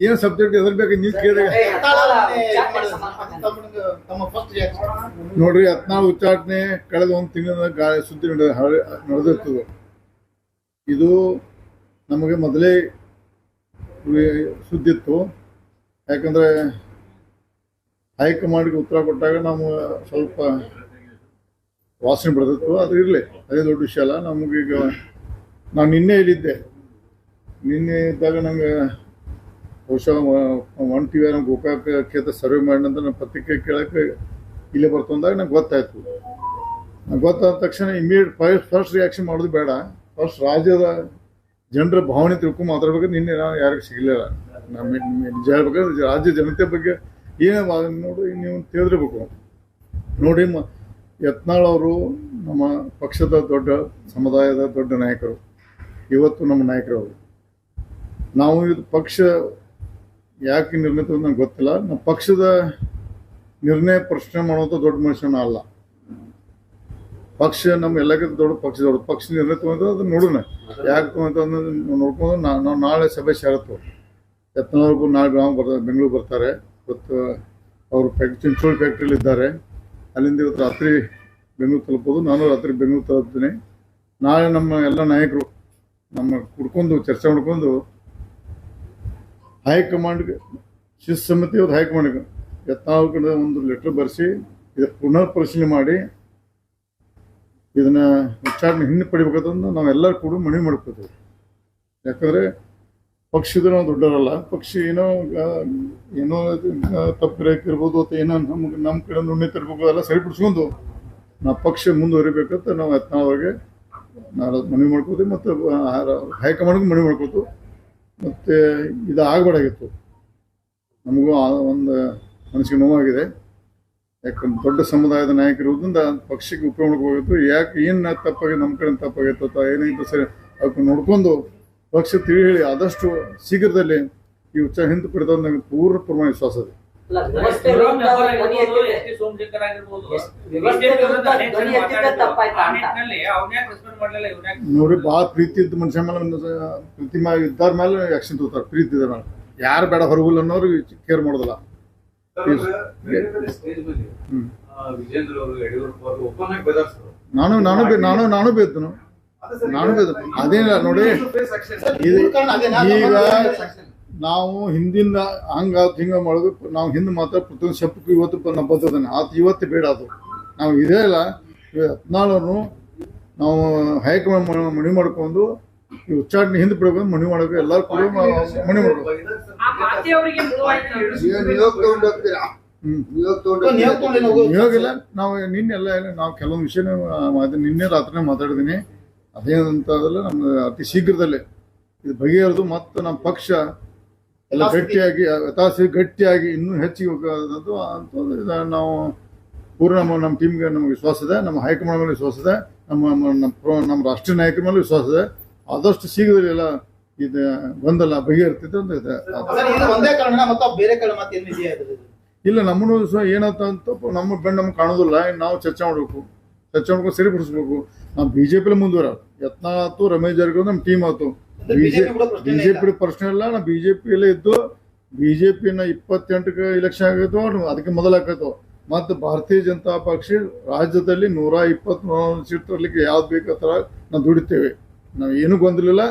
ಏನ್ ಸಬ್ಜೆಕ್ಟ್ ಎದ್ರ ಬೇಕು ನೀವು ಕೇಳಿದಾಗ ನೋಡ್ರಿ ಹತ್ನಾಳು ಉಚ್ಚಾಟನೆ ಕಳೆದ ಒಂದು ತಿಂಗಳ ಗಾಳಿ ಸುದ್ದಿ ನಡೆದಿರ್ತದೆ. ಇದು ನಮಗೆ ಮೊದಲೇ ಸುದ್ದಿ ಇತ್ತು ಯಾಕಂದ್ರೆ ಹೈಕಮಾಂಡ್ಗೆ ಉತ್ತರ ಕೊಟ್ಟಾಗ ನಾವು ಸ್ವಲ್ಪ ವಾಸನೆ ಬರ್ತಿತ್ತು ಅದು ಇರಲಿ ಅದೇ ದೊಡ್ಡ ವಿಷಯ ಅಲ್ಲ. ನಮಗೀಗ ನಾನು ನಿನ್ನೆ ಇಲ್ಲಿದ್ದೆ ನಿನ್ನೆ ಇದ್ದಾಗ ನಂಗೆ ಬಹುಶಃ ಒನ್ ಟಿ ವಿ ನಮ್ಮ ಗೋಕಾಕ ಕ್ಷೇತ್ರ ಸರ್ವೆ ಮಾಡಿ ನಂತರ ನಾನು ಪತ್ರಿಕೆ ಕೇಳಕ್ಕೆ ಇಲ್ಲೇ ಬರ್ತಂದಾಗ ನಂಗೆ ಗೊತ್ತಾಯ್ತು. ನಂಗೆ ಗೊತ್ತಾದ ತಕ್ಷಣ ಇಮಿಡಿಯೇಟ್ ಫಸ್ಟ್ ರಿಯಾಕ್ಷನ್ ಮಾಡೋದು ಬೇಡ. ಫಸ್ಟ್ ರಾಜ್ಯದ ಜನರ ಭಾವನೆ ತಿಳ್ಕೊಂಡು ಮಾತಾಡ್ಬೇಕು ನಿನ್ನೆ ನಾನು ಯಾರಿಗೂ ಸಿಗಲಿಲ್ಲ. ನಮ್ಮ ನಿಜ ಹೇಳ್ಬೇಕಂದ್ರೆ ರಾಜ್ಯ ಜನತೆ ಬಗ್ಗೆ ಏನೇ ನೋಡಿ, ನೀವು ತಿಳಿದಿರ್ಬೇಕು. ನೋಡಿ ಮ ಯತ್ನಾಳ್ ಅವರು ನಮ್ಮ ಪಕ್ಷದ ದೊಡ್ಡ ಸಮುದಾಯದ ದೊಡ್ಡ ನಾಯಕರು. ಇವತ್ತು ನಮ್ಮ ನಾಯಕರವರು ನಾವು ಇದು ಪಕ್ಷ ಯಾಕೆ ನಿರ್ಣಯ ತಗೊಂಡ್ ನಂಗೆ ಗೊತ್ತಿಲ್ಲ. ನಮ್ಮ ಪಕ್ಷದ ನಿರ್ಣಯ ಪ್ರಶ್ನೆ ಮಾಡುವಂಥ ದೊಡ್ಡ ಮನುಷ್ಯನ ಅಲ್ಲ. ಪಕ್ಷ ನಮ್ಮ ಎಲ್ಲಕ್ಕಿಂತ ದೊಡ್ಡ ಪಕ್ಷ ದೊಡ್ಡ ಪಕ್ಷ ನಿರ್ಣಯ ತಗೊಂಡ್ರೆ ಅದು ನೋಡೋಣ ಯಾಕೆ ತಗೊಂಡ್ರೆ ನೋಡ್ಕೊಂಡು ನಾವು ನಾಳೆ ಸಭೆ ಸೇರತ್ತು. ಯತ್ನಾಳ್ ನಾಳೆ ಗ್ರಾಮ ಬರ್ತಾರೆ ಬೆಂಗಳೂರು ಬರ್ತಾರೆ. ಇವತ್ತು ಅವರು ಫ್ಯಾಕ್ಟ್ರಿ ಚಿಂಚೋಳಿ ಫ್ಯಾಕ್ಟ್ರಿಲಿ ಇದ್ದಾರೆ. ಅಲ್ಲಿಂದ ಇವತ್ತು ರಾತ್ರಿ ಬೆಂಗಳೂರು ತಲುಪೋದು. ನಾನು ರಾತ್ರಿ ಬೆಂಗಳೂರು ತಲುಪ್ತೀನಿ. ನಾಳೆ ನಮ್ಮ ಎಲ್ಲ ನಾಯಕರು ನಮ್ಮ ಕುಡ್ಕೊಂಡು ಚರ್ಚೆ ಮಾಡ್ಕೊಂಡು ಹೈಕಮಾಂಡ್ಗೆ ಶಿಸ್ತು ಸಮಿತಿ ಅವ್ರು ಹೈಕಮಾಂಡ್ಗೆ ಯತ್ನಾಳ್ ಕಡೆ ಒಂದು ಲೆಟರ್ ಬರೆಸಿ ಇದಕ್ಕೆ ಪುನರ್ ಪರಿಶೀಲನೆ ಮಾಡಿ, ಇದನ್ನ ವಿಚಾರಣೆ ಹಿಂದೆ ಪಡಿಬೇಕಂತ ನಾವೆಲ್ಲರೂ ಕೂಡ ಮನವಿ ಮಾಡ್ಕೋತೀವಿ. ಯಾಕಂದ್ರೆ ಪಕ್ಷದ ನಾವು ದೊಡ್ಡವರಲ್ಲ, ಪಕ್ಷಿ ಏನೋ ಏನೋ ತಪ್ಪು ಇರ್ಬೋದು ಅಥವಾ ಏನೋ ನಮ್ಗೆ ನಮ್ಮ ಕಡೆ ಉಣ್ಣೆ ತರಬೇಕು ಎಲ್ಲ ಸರಿಪಡಿಸ್ಕೊಂಡು ನಾವು ಪಕ್ಷ ಮುಂದುವರಿಬೇಕಂತ ನಾವು ಯತ್ನಾಳ್ ಅವ್ರಿಗೆ ನಾಳೆ ಮನವಿ ಮಾಡ್ಕೋತೀವಿ ಮತ್ತು ಹೈಕಮಾಂಡ್ಗೆ ಮನವಿ ಮಾಡ್ಕೋತು ಮತ್ತು ಇದು ಆಗಬಾರ್ದಾಗಿತ್ತು ನಮಗೂ ಒಂದು ಮನಸ್ಸಿಗೆ ನೋವಾಗಿದೆ. ಯಾಕಂದ್ರೆ ದೊಡ್ಡ ಸಮುದಾಯದ ನಾಯಕರಿರೋದ್ರಿಂದ ಪಕ್ಷಕ್ಕೆ ಉಪಯೋಗ ಹೋಗಿತ್ತು ಯಾಕೆ ಏನು ತಪ್ಪಾಗಿ ನಮ್ಮ ಕಡೆ ತಪ್ಪಾಗಿತ್ತು ಅಥವಾ ಏನಾಯಿತು ಸರಿ ಅದಕ್ಕೆ ನೋಡ್ಕೊಂಡು ಪಕ್ಷ ತಿಳಿ ಹೇಳಿ ಆದಷ್ಟು ಶೀಘ್ರದಲ್ಲಿ ಈ ಉಚ್ಚ ಹಿಂದೆ ಪಡೆದ ಪೂರ್ಣ ಪ್ರಮಾಣ ವಿಶ್ವಾಸ ಇದೆ. ಅಲ್ಲ, ವ್ಯವಸ್ಥೆ ವಿರುದ್ಧ ಧ್ವನಿ ಎತ್ತಿದ್ರೆ- ಎಸ್ ಟಿ ಸೋಮಶೇಖರ್ ಆಗಿರ್ಬೋದು ವ್ಯವಸ್ಥೆ ವಿರುದ್ಧ ಧ್ವನಿ ಎತ್ತಿದ್ರೆ ತಪ್ಪಾಯ್ತಾ ಅಂತ. ಅವ್ನ್ಯಾಕ್ ಮಾಡ್ಲಿಲ್ಲ ಇವ್ನ್ಯಾಕ್ ನೋಡಿ ಭಾಳ ಪ್ರೀತಿ ಇದ್ದ ಮನುಷ್ಯ ಮೇಲೆ ಪ್ರೀತಿ ಮೇಲೆ ಇದ್ದಾರ ಮೇಲೆ ಆಕ್ಷನ್ ತಗೋತಾರೆ ಪ್ರೀತಿ ಇದ್ದಾರ ಮೇಲೆ. ಯಾರು ಬೇಡ ಹೊರಗುಲ್ಲ ಅನ್ನೋರು ಕೇರ್ ಮಾಡೋದಿಲ್ಲ. ನಾನು ನಾನು ನಾನು ನಾನು ನಾನು ಬೇದ ಅದೇನಿಲ್ಲ ನೋಡಿ. ಈಗ ನಾವು ಹಿಂದಿನ ಹಂಗ ಹಿಂಗ ಮಾಡೋದು ನಾವು ಹಿಂದೆ ಮಾತ್ರ ಪ್ರತಿಯೊಂದು ಶಬ್ದಕ್ಕೂ ಇವತ್ತು ನಮ್ಮ ನಾವು ಬರ್ತದಾನೆ ಆತ ಇವತ್ತು ಬೇಡ ಅದು. ನಾವು ಇದೇ ಇಲ್ಲ ಹದಿನಾಳನ್ನು ನಾವು ಹೈಕಮಾಂಡ್ ಮಣಿ ಮನವಿ ಮಾಡ್ಕೊಂಡು ಈ ಉಚ್ಚಾಟನೆ ಹಿಂದೆ ಬಿಡಬೇಕು ಮನವಿ ಮಾಡಬೇಕು ಎಲ್ಲರೂ ಕೂಡ ಮಣಿ ಮನವಿ ಮಾಡ್ಬೇಕು. ತಗೊಂಡು ನಾವು ನಿನ್ನೆ ಎಲ್ಲ ನಾವು ಕೆಲವೊಂದು ವಿಷಯ ಮಾತು ನಿನ್ನೆ ರಾತ್ರಿ ಮಾತಾಡಿದ್ದೀನಿ. ಅದೇನಂತದಲ್ಲ ನಮ್ಮ ಅತಿ ಶೀಘ್ರದಲ್ಲೇ. ಇದು ಬಗೆಹರಿದು ಮತ್ತು ನಮ್ಮ ಪಕ್ಷ ಎಲ್ಲ ಗಟ್ಟಿಯಾಗಿ ತಾಸಿ ಗಟ್ಟಿಯಾಗಿ ಇನ್ನೂ ಹೆಚ್ಚಿಗೆ ಹೋಗೋದಂತೂ ಅಂತಂದ್ರೆ ನಾವು ಪೂರ್ಣ ನಮ್ಮ ನಮ್ಮ ಟೀಮ್ಗೆ ನಮಗೆ ವಿಶ್ವಾಸ ಇದೆ ನಮ್ಮ ಹೈಕಮಾಂಡ್ ಮೇಲೆ ವಿಶ್ವಾಸ ಇದೆ ನಮ್ಮ ನಮ್ಮ- ನಮ್ಮ ಪ್ರ- ನಮ್ಮ ರಾಷ್ಟ್ರೀಯ ನಾಯಕರ ಮೇಲೆ ವಿಶ್ವಾಸ ಇದೆ. ಆದಷ್ಟು ಶೀಘ್ರದಲ್ಲಿ ಎಲ್ಲ ಇದು ಗೊಂದಲ ಬಗೆಹರಿತೈತೆ ಅಂತ ಇದೆ? ಇಲ್ಲ ನಮ್ಮನ್ನು ಸಹ ಏನಂತ ಅಂತ ನಮ್ಮ ಬೆಂಡ್ ನಮ್ಗೆ ಕಾಣೋದಿಲ್ಲ ನಾವು ಚರ್ಚೆ ಮಾಡಬೇಕು. ಚರ್ಚೆ ಮಾಡ್ಕೊಂಡು ಸರಿಪಡಿಸ್ಬೇಕು. ನಾವು ಬಿ ಜೆ ಪಿಲಿ ಮುಂದುವರ ಯತ್ನ ಆಯ್ತು ರಮೇಶ್ ಜಾರಕಿಹೊಳಿ ನಮ್ಮ ಟೀಮ್ ಆಯ್ತು. ಬಿಜೆಪಿ ಪ್ರಶ್ನೆ ಇಲ್ಲ ನಾವು ಬಿಜೆಪಿಯಲ್ಲೇ ಇದ್ದು ಬಿಜೆಪಿನ ಇಪ್ಪತ್ತೆಂಟಕ್ಕೆ ಇಲೆಕ್ಷನ್ ಆಗೈತೋ ಅದಕ್ಕೆ ಮೊದಲಾಕೈತೋ ಮತ್ತು ಭಾರತೀಯ ಜನತಾ ಪಕ್ಷ ರಾಜ್ಯದಲ್ಲಿ ನೂರ ಇಪ್ಪತ್ತು ಸೀಟ್ ತರಲಿಕ್ಕೆ ಯಾವ್ದು ಬೇಕೋ ಥರ ನಾವು ದುಡಿತೇವೆ. ನಾವು ಏನೂ ಗೊಂದಲಿಲ್ಲ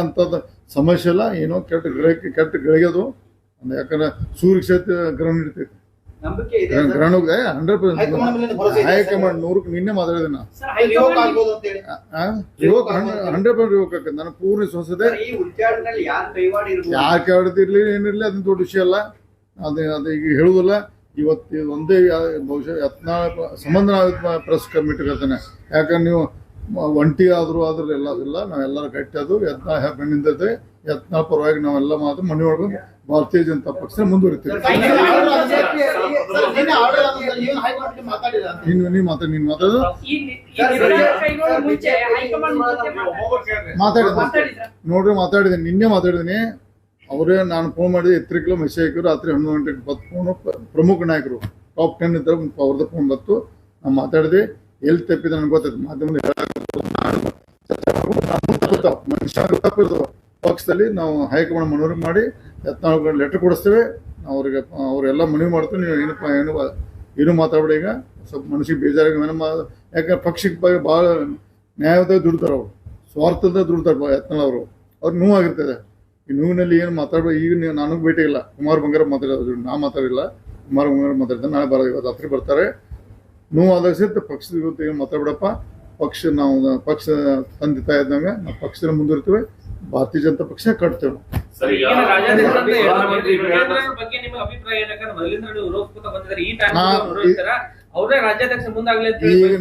ಅಂಥದ್ದು ಸಮಸ್ಯೆ ಇಲ್ಲ ಏನೋ ಕೆಟ್ಟ ಗ್ರಹಕ್ಕೆ ಕೆಟ್ಟ ಗಳಿಗೆದು ಯಾಕಂದ್ರೆ ಸೂರ್ಯ ಕ್ಷೇತ್ರ ಗ್ರಹಣ ಇರ್ತೈತಿ ನಂಬಿಕೆ ಇದೆ. ಹೈಕಮಾಂಡ್ ನೂರಕ್ಕೆ ನಿನ್ನೆ ಮಾತಾಡಿದೆ ರಿವೋಕ್ ಹಂಡ್ರೆಡ್ ಪರ್ಸೆಂಟ್ ನನಗೆ ಪೂರ್ಣ ವಿಶ್ವಾಸ ಇದೆ ಈ ಉಚ್ಚಾರಣೆಯಲ್ಲಿ ಯಾರು ಕೈವಾಡ ಇರ್ಬೋದು ಯಾಕೆ ಆಡ್ತಿರ್ಲಿ ಏನಿರ್ಲಿ ಅದನ್ನ ದೊಡ್ಡ ವಿಷಯ ಅಲ್ಲ. ಅದ ಅದು ಈಗ ಹೇಳುವುದಿಲ್ಲ ಇವತ್ತು ಒಂದೇ ಬಹುಶಃ ಯತ್ನ ಸಂಬಂಧ ಪ್ರೆಸ್ ಕಮಿಟಿ ಕರ್ತಾನೆ ಯಾಕಂದ್ರೆ ನೀವು ಒಂಟಿ ಆದರೂ ಆದ್ರೆ ಎಲ್ಲ ಇಲ್ಲ ನಾವೆಲ್ಲರೂ ಕಟ್ಟಿ ಅದು ಯತ್ನ ಬೆನ್ನಿಂದದೆ ಯತ್ನ ಪರವಾಗಿ ನಾವೆಲ್ಲ ಮಾತು ಮನೆ ಮಾಡ್ಕೊಂಡು ಭಾರತೀಯ ಜನತಾ ಪಕ್ಷ ಮುಂದುವರಿತೀವಿ ನೀನು ನೀವು ಮಾತಾಡಿ ನೀನು ಮಾತಾಡೋದು ಮಾತಾಡಿದ ನೋಡ್ರಿ ಮಾತಾಡಿದ್ದೀನಿ ನಿನ್ನೆ ಮಾತಾಡಿದ್ದೀನಿ ಅವರೇ ನಾನು ಫೋನ್ ಮಾಡಿದೆ ಎತ್ತರ ಕಿಲೋ ಮೆಸೇಜ್ ಹಾಕಿದ್ರು ರಾತ್ರಿ ಹನ್ನೊಂದು ಗಂಟೆಗೆ ಬತ್ತು ಫೋನು ಪ್ರಮುಖ ನಾಯಕರು ಟಾಪ್ ಟೆನ್ ಇದ್ದರೆ ಅವ್ರದ್ದು ಫೋನ್ ಬತ್ತು ನಾನು ಮಾತಾಡಿದೆ ಎಲ್ಲಿ ತಪ್ಪಿದೆ ನನಗೆ ಗೊತ್ತಾಯ್ತು ಮಾಧ್ಯಮದ ಮನುಷ್ಯ ತಪ್ಪಿರ್ತಾವ ಪಕ್ಷದಲ್ಲಿ ನಾವು ಹೈಕಮಾಂಡ್ ಮನವರಿ ಮಾಡಿ ಯತ್ನಾಳ್ ಲೆಟ್ರ್ ಕೊಡಿಸ್ತೇವೆ. ನಾವು ಅವ್ರಿಗೆ ಅವರೆಲ್ಲ ಮನವಿ ಮಾಡ್ತೀವಿ. ನೀವು ಏನಪ್ಪ ಏನು ಏನು ಮಾತಾಡ್ಬೇಡಿ ಈಗ. ಸ್ವಲ್ಪ ಮನಸ್ಸಿಗೆ ಬೇಜಾರಾಗಿ ಏನಮ್ಮ ಯಾಕಂದ್ರೆ ಪಕ್ಷಕ್ಕೆ ಬಗ್ಗೆ ಭಾಳ ನ್ಯಾಯದ ದುಡ್ತಾರೆ ಅವರು. ಸ್ವಾರ್ಥದ ದುಡ್ತಾರೆ ಯತ್ನಾಳ್ ಅವರು. ಅವ್ರು ನೋವಾಗಿರ್ತದೆ ಈ ನೋವಿನಲ್ಲಿ ಏನು ಮಾತಾಡಬೇಡಿ. ಈಗ ನೀವು, ನನಗೆ ಭೇಟಿ ಇಲ್ಲ. ಕುಮಾರ್ ಬಂಗಾರ ಮಾತಾಡೋದು ನಾ ಮಾತಾಡಿಲ್ಲ. ಕುಮಾರ್ ಬಂಗಾರ ಮಾತಾಡ್ತಾರೆ ನಾಳೆ ಬರೋದು. ಇವತ್ತು ರಾತ್ರಿ ಬರ್ತಾರೆ. ನೋವಾದಾಗ ಸಹಿತ ಪಕ್ಷದ ಇವತ್ತು ಏನು ಮಾತಾಡ್ಬಿಡಪ್ಪ. ಪಕ್ಷ ನಾವು ಪಕ್ಷ ತಂದೆ ತಾಯಿ ಇದ್ದಂಗೆ ನಾವು ಪಕ್ಷದ ಮುಂದಿರ್ತೀವಿ ಭಾರತೀಯ ಜನತಾ ಪಕ್ಷ ಕಟ್ತೇವೆ. ಸರಿ ಈಗ.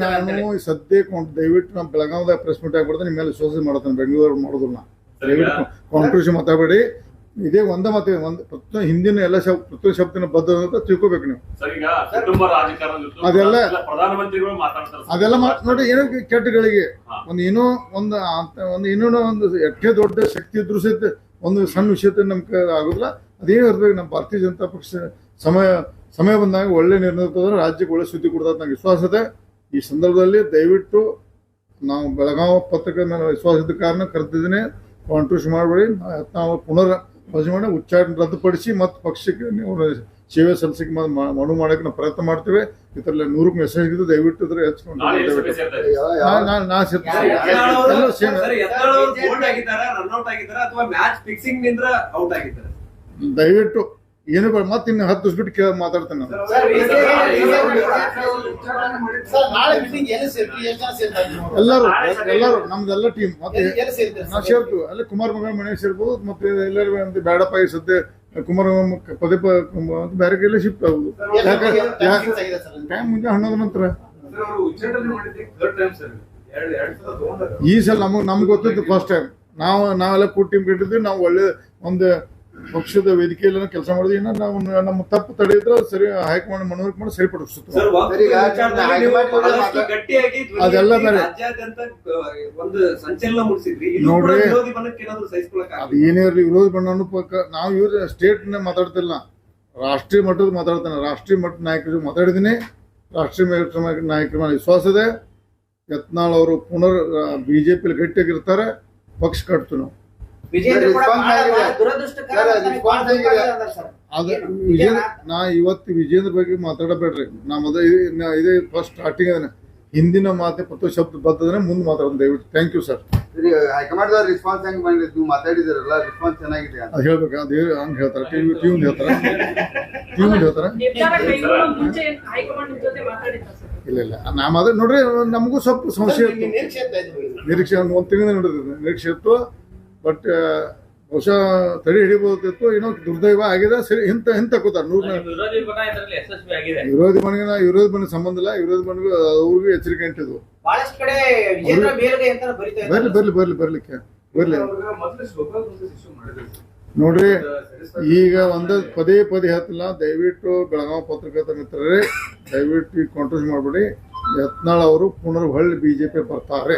ನಾನು ಸದ್ಯಕ್ಕೆ ದಯವಿಟ್ಟು ನಮ್ಮ ಬೆಳಗಾವದಾಗ ಪ್ರೆಸ್ ಮೀಟ್ ಆಗ್ಬಿಡ್ದೆ ನಿಮ್ಮ ಮೇಲೆ ವಿಶ್ವಾಸ ಮಾಡ್ತೇನೆ ಬೆಂಗಳೂರು ಮಾಡೋದಿಲ್ಲ. ದಯವಿಟ್ಟು ಕಾಂಟ್ರವರ್ಸಿ ಮಾತಾಡಬೇಡಿ. ಇದೇ ಒಂದ ಮತ್ತೆ ಒಂದು ಪ್ರತಿಯೊಂದು ಹಿಂದಿನ ಎಲ್ಲ ಶಬ್ದ ಪ್ರತಿಯೊಂದು ಶಬ್ದನ ಬದ್ಧ ಅಂತ ತಿಳ್ಕೊಬೇಕು ನೀವು. ಅದೆಲ್ಲ- ಅದೆಲ್ಲ ನೋಡಿ ಏನೋ ಕೆಟ್ಟಗಳಿಗೆ. ಒಂದು ಏನೋ ಒಂದು ಒಂದು ಇನ್ನೂ ಒಂದು ಎಷ್ಟೇ ದೊಡ್ಡ ಶಕ್ತಿ ಇದ್ರೂ ಸಹಿತ ಒಂದು ಸಣ್ಣ ವಿಷಯದ ನಮ್ಗೆ ಆಗೋದಿಲ್ಲ. ಅದೇನು ಇರ್ಬೇಕು ನಮ್ಮ ಭಾರತೀಯ ಜನತಾ ಪಕ್ಷ ಸಮಯ ಸಮಯ ಬಂದಾಗ ಒಳ್ಳೆ ನಿರ್ಣಯ ತಗೊಂಡ್ರೆ ರಾಜ್ಯಕ್ಕೆ ಒಳ್ಳೆ ಸುದ್ದಿ ಕೊಡ್ತದೆ ನಂಗೆ ವಿಶ್ವಾಸ ಇದೆ. ಈ ಸಂದರ್ಭದಲ್ಲಿ ದಯವಿಟ್ಟು ನಾವು ಬೆಳಗಾವಿ ಪತ್ರಿಕೆ ಮೇಲೆ ವಿಶ್ವಾಸ ಇದ್ದ ಕಾರಣ ಕರೆದಿದ್ದೀನಿ. ಕಾಂಟ್ರಿಬ್ಯೂಷನ್ ಮಾಡಬೇಡಿ. ನಾವು ಪುನರ್ ಪರಿಶೀಲನೆ ಮಾಡಿ ಉಚ್ಚಾರಣೆ ರದ್ದುಪಡಿಸಿ ಮತ್ತು ಪಕ್ಷಕ್ಕೆ ನೀವು ಸೇವೆ ಸಲ್ಲಿಸಕ್ಕೆ ಮನವಿ ಮಾಡಕ್ಕೆ ನಾವು ಪ್ರಯತ್ನ ಮಾಡ್ತೇವೆ ಇದರಲ್ಲಿ ನೂರಕ್ಕೆ ಮೆಸೇಜ್ ಇದ್ದು ದಯವಿಟ್ಟು ಇದ್ರೆ ಹೆಚ್ಚಿಕೊಂಡು? ನಾ- ಸೇರ್ತೀನಿ. ಎಲ್ಲರೂ ಸೇಮ್ ದಯವಿಟ್ಟು ಏನು ಬೇಡ ಮತ್ತೆ ಇನ್ನು ಹತ್ತು ದಿವಸ ಬಿಟ್ಟು ಕೇಳ ಮಾತಾಡ್ತೇನೆ ನಾನು? ಎಲ್ಲರೂ ಎಲ್ಲರೂ ನಮ್ದೆಲ್ಲ ಟೀಮ್ ಮತ್ತೆ ನಾವು ಸೇರ್ತೀವಿ ಅಲ್ಲಿ ಕುಮಾರ್ ಮಗನ ಮನೆ ಸೇರ್ಬೋದು ಮತ್ತೆ ಎಲ್ಲರೂ ಅಂತ ಬೇಡಪ್ಪ ಈ ಸದ್ಯ ಕುಮಾರ್ ಪದೇ ಪದೇ ಬೇರೆ ಕೈಲಿ ಶಿಫ್ಟ್ ಆಗುದು? ಟೈಮ್ ಮುಂಜೆ ಹನ್ನೊಂದು ನಂತರ. ಈ ಸಲ ನಮಗೆ ನಮ್ಗೆ ಗೊತ್ತಿತ್ತು ಫಸ್ಟ್ ಟೈಮ್ ನಾವು ನಾವೆಲ್ಲ ಕೂಡ ಟೀಮ್ ಕಟ್ಟಿದ್ವಿ ನಾವು ಒಳ್ಳೆ ಒಂದು ಪಕ್ಷದ ವೇದಿಕೆಯಲ್ಲಿ ಕೆಲಸ ಮಾಡಿದ್ವಿ ಇನ್ನ ನಾವು ನಮ್ಮ ತಪ್ಪು ತಡೆಯಿದ್ರೆ ಸರಿ ಹೈಕಮಾಂಡ್ ಮನವರಿಕೆ ಮಾಡಿ ಸರಿಪಡಿಸುತ್ತೆ. ಸರ್ ಸರಿ, ಅದೆಲ್ಲ ಬೇರೆ. ನೋಡ್ರಿ. ಅದು ಏನೇ ಇರಲಿ ವಿರೋಧ ಬಣ್ಣ ಪಕ್ಕ ನಾವು ಇವ್ರ ಸ್ಟೇಟ್ ಮಾತಾಡ್ತಿಲ್ಲ. ರಾಷ್ಟ್ರೀಯ ಮಟ್ಟದ ಮಾತಾಡ್ತಾನೆ. ರಾಷ್ಟ್ರೀಯ ಮಟ್ಟದ ನಾಯಕರು ಮಾತಾಡಿದ್ದೀನಿ. ರಾಷ್ಟ್ರೀಯ ನಾಯಕರ ಮೇಲೆ ವಿಶ್ವಾಸ ಇದೆ. ಯತ್ನಾಳ್ ಅವರು ಪುನರ್ ಬಿ ಜೆ ಪಿಲಿ ಗಟ್ಟಿಯಾಗಿರ್ತಾರೆ. ಪಕ್ಷ ಕಟ್ತು ನಾವು. ವಿಜೇಂದ್ರ ಕೂಡ ಬಹಳ ದುರದೃಷ್ಟಕರ. ಅದು? ವಿಜೇಂದ್ರ ನಾ ಇವತ್ತು ವಿಜೇಂದ್ರ ಬಗ್ಗೆ ಮಾತಾಡಬೇಡ್ರಿ. ನಾ ಮೊದಲ ನಾ ಇದೇ ಫಸ್ಟ್ ಸ್ಟಾರ್ಟಿಂಗ್ ಅದನ್ನ ಹಿಂದಿನ ಮಾತೆ ಪ್ರತಿ ಶಬ್ದ ಬರ್ತದ್ರೆ ಮುಂದೆ ಮಾತಾಡೋದು ದಯವಿಟ್ಟು. Thank you sir high command response ಹೆಂಗ್ ಬಂದಿದೆ ನೀವು ಮಾತಾಡಿದಿರಲ್ಲ ರೆಸ್ಪಾನ್ಸ್ ಚೆನ್ನಾಗಿದೆ ಅಂತ. ಅದು ಹೇಳ್ಬೇಕು ಅದು ಹಂಗೆ ಹೇಳ್ತಾರೆ. ಟಿವಿ ಟಿವಿ ಹೇಳ್ತಾರೆ? ಟಿವಿ ಹೇಳ್ತಾರೆ? ಇಲ್ಲ ಇಲ್ಲ. ನಾ ಮಾತ್ರ ನೋಡ್ರಿ ನಮಗೂ ಸ್ವಲ್ಪ ಸಮಸ್ಯೆ ಸರ್, ಇತ್ತು ನಿರೀಕ್ಷೆ ಒಂದ್ ತಿಂಗಳ ನಿರೀಕ್ಷೆ ಒಂದು ಒಂದು ತಿಂಗಳು ನಡೆದಿದೆ. ನಿರೀಕ್ಷೆ ಇತ್ತು. ಬಟ್ ಬಹುಶಃ ತಡೆ ಹಿಡಿಬಹುದಿತ್ತು ಏನೋ ದುರ್ದೈವ ಆಗಿದೆ ಸರಿ ಹಿಂತ ಹಿಂತ ಕೂತಾರೆ. ನೂರ ವಿರೋಧಿ ಬಣ ಇದರಲ್ಲಿ ಯಶಸ್ವಿ ಆಗಿದೆ. ವಿರೋಧಿ ಬಣ್ಣ ಸಂಬಂಧ ಇಲ್ಲ ವಿರೋಧಿ ಮನೆಗೂ ಅವ್ರಿಗೂ ಎಚ್ಚರಿಕೆ ಅಂಟಿದ್ವು. ಬಹಳಷ್ಟು ಕಡೆ ವಿಜೇಂದ್ರ ಮೇಲ್ಗೈ ಅಂತ ಬರೀತಾ ಬರ್ಲಿ ಬರ್ಲಿ ಬರ್ಲಿ ಬರ್ಲಿಕ್ಕೆ. ಬರ್ಲಿ. ನೋಡ್ರಿ ಈಗ ಒಂದು ಪದೇ ಪದೇ ಹತ್ತಿಲ್ಲ ದಯವಿಟ್ಟು ಬೆಳಗಾವಿ ಪತ್ರಕರ್ತ ಮಿತ್ರರೇ ದಯವಿಟ್ಟು ಈ ಕಾಂಟ್ರೋಸ್ ಮಾಡಬೇಡಿ. ಯತ್ನಾಳ್ ಅವರು ಪುನರ್ ಹೊಳ್ಳಿ ಬಿಜೆಪಿ ಬರ್ತಾರೆ.